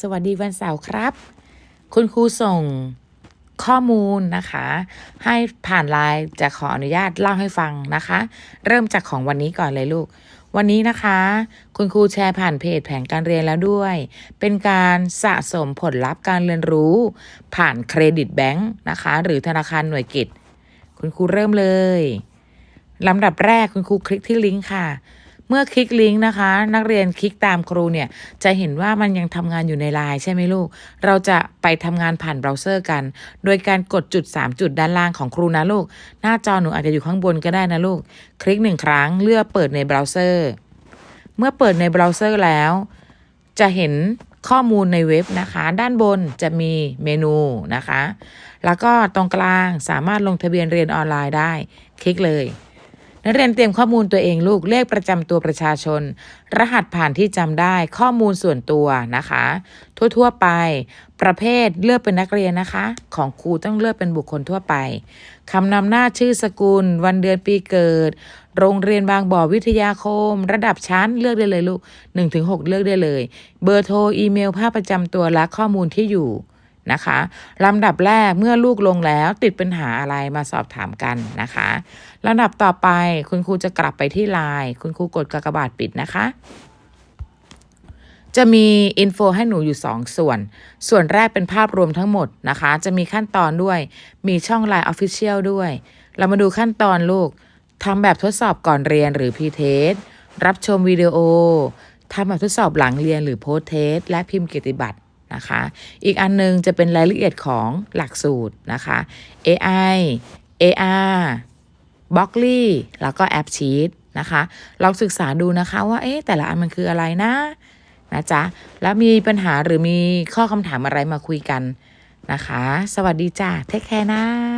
สวัสดีวันเสาร์ครับ คุณครูส่งข้อมูลนะคะ ให้ผ่านไลน์จะขออนุญาตเล่าให้ฟังนะคะ เริ่มจากของวันนี้ก่อนเลยลูก วันนี้นะคะ คุณครูแชร์ผ่านเพจแผนการเรียนแล้วด้วย เป็นการสะสมผลลัพธ์การเรียนรู้ ผ่านเครดิตแบงค์นะคะ หรือธนาคารหน่วยกิจ คุณครูเริ่มเลยลำดับแรกคุณครูคลิกที่ลิงก์ค่ะ เมื่อคลิกลิงก์นะคะ นักเรียนคลิกตามครูเนี่ยจะเห็นว่ามันยังทำงานอยู่ในไลน์ใช่ไหมลูก เราจะไปทำงานผ่านเบราว์เซอร์กัน โดยการกดจุด 3 จุดด้านล่างของครูนะลูก หน้าจอหนูอาจจะอยู่ข้างบนก็ได้นะลูก คลิกหนึ่งครั้งเลือกเปิดในเบราว์เซอร์ เมื่อเปิดในเบราว์เซอร์แล้ว จะเห็นข้อมูลในเว็บนะคะ ด้านบนจะมีเมนูนะคะ แล้วก็ตรงกลางสามารถลงทะเบียนเรียนออนไลน์ได้ คลิกเลย นักเรียนเตรียมข้อมูลตัวเองลูกเลขประจำตัวประชาชน รหัสผ่านที่จำได้ข้อมูลส่วนตัวนะคะ ทั่วๆไป ประเภทเลือกเป็นนักเรียนนะคะ ของครูต้องเลือกเป็นบุคคลทั่วไปคำนำหน้าชื่อสกุล วันเดือนปีเกิด โรงเรียนบางบ่อวิทยาคม ระดับชั้นเลือกได้เลยลูก1-6 เลือกได้เลย เบอร์โทรอีเมลภาพประจำตัวและข้อมูลที่อยู่ นะคะลำดับแรกเมื่อลูกลงแล้วติดปัญหาอะไรมาสอบถามกันนะคะลำดับต่อไปคุณครูจะกลับไปที่ไลน์คุณครูกดกากบาทปิดนะคะจะมีอินโฟให้หนูอยู่ 2 ส่วน ส่วนแรกเป็นภาพรวมทั้งหมดนะคะ จะมีขั้นตอนด้วย มีช่อง Line Official ด้วย เรามาดูขั้นตอนลูก ทำแบบทดสอบก่อนเรียนหรือพีเทส รับชมวิดีโอ ทำแบบทดสอบหลังเรียนหรือโพสเทส และพิมพ์เกียรติบัตร นะคะ อีกอันนึงจะเป็นรายละเอียดของหลักสูตรนะคะ AI AR บล็อกลี่แล้วก็แอปชีตนะคะ ลองศึกษาดูนะคะว่าเอ๊ะแต่ละอันมันคืออะไรนะนะจ๊ะ แล้วมีปัญหาหรือมีข้อคำถามอะไรมาคุยกันนะคะ สวัสดีจ้าเทคแคร์นะ